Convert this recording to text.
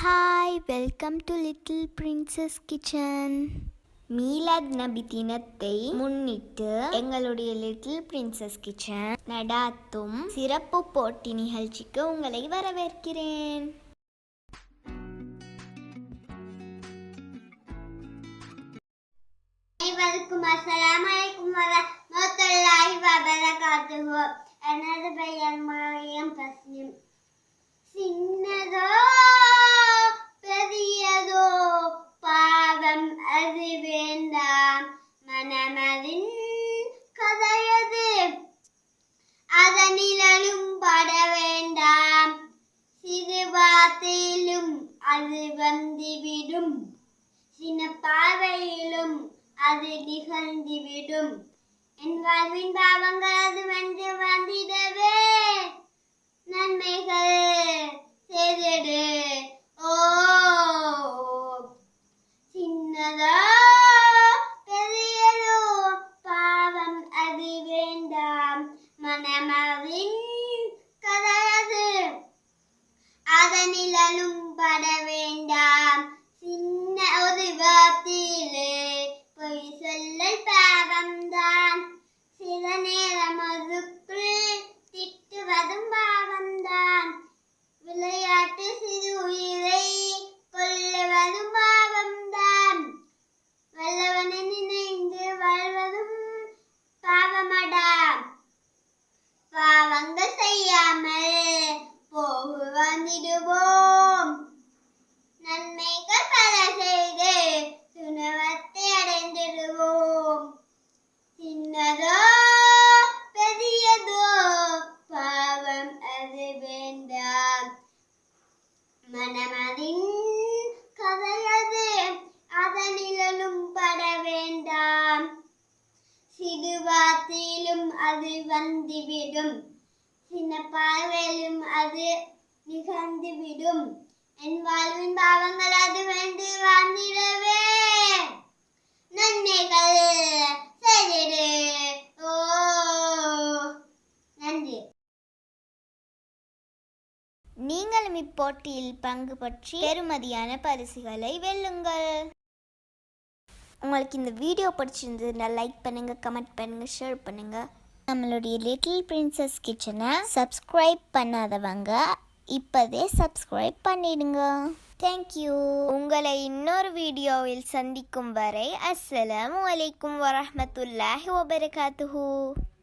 Hi welcome to little princess kitchen Milad Nabi தினத்தை முன்னிட்டு எங்களுடைய லிட்டில் பிரின்சஸ் கிச்சன் நடாத்தும் சிறப்பு போட்டி நிகழ்ச்சிக்கு உங்களை வரவேற்கிறேன். அனைவருக்கும் அஸ்ஸலாமு அலைக்கும் வரஹ்மத்துல்லாஹி வபரகாத்துஹு. எனது பெயர் மரியம் தஸ்னிம் சின்னதோ அது வந்துவிடும். சின்ன பார்வையிலும் அது நிகழ்ந்துவிடும். என் வாழ்வின் பாவங்கள் அது வென்று வந்திடவே நன்மைகள் செய்திடு ஓ சின்னதோ பெரியதோ பாவம் அது வேண்டாம் மனமதின் கதையது அதனிலும் பட வேண்டாம் சின்ன ஒரு வார்த்தையிலே பொய் சொல்லல் பாவம்தான் சில நேரம் அதுக்குள் திட்டுவதும் பாவம்தான் விளையாட்டு சிறு உயிரை கொல்லுவதும் பாவம்தான் வல்லவனை நினைந்து வாழ்வதும் பாவமடா பாவங்கள் செய்யாமல் போகு நன்மைகள் பல செய்து சுனவத்தை அடைந்திடுவோம். சின்னதோ பெரியதோ பாவம் அது வேண்டாம். மனமதின் கதையது அதனிலும் பட வேண்டாம். சிறு வார்த்தையிலும் அது வந்துவிடும். சின்ன பார்வையிலும் அது நிகழ்ந்துவிடும் என் வாழ்வின் பாவங்கள் அது வேண்டு வாழ்ந்திடவே நன்மைகள் செய்திடு ஓ நன்றி நீங்களும் இப்போட்டியில் பங்கு பற்றி பெருமதியான பரிசுகளை வெல்லுங்கள் உங்களுக்கு இந்த வீடியோ பிடிச்சிருந்ததுன்னா லைக் பண்ணுங்க கமெண்ட் பண்ணுங்க ஷேர் பண்ணுங்க நம்மளுடைய லிட்டில் பிரின்சஸ் கிச்சனை சப்ஸ்கிரைப் பண்ணாதவங்க இப்போதே சப்ஸ்கிரைப் பண்ணிடுங்க. தேங்க்யூ உங்களை இன்னொரு வீடியோவில் சந்திக்கும் வரை அஸ்ஸலாமு அலைக்கும் வரமத்துல்லாஹி வபரகாத்துஹு.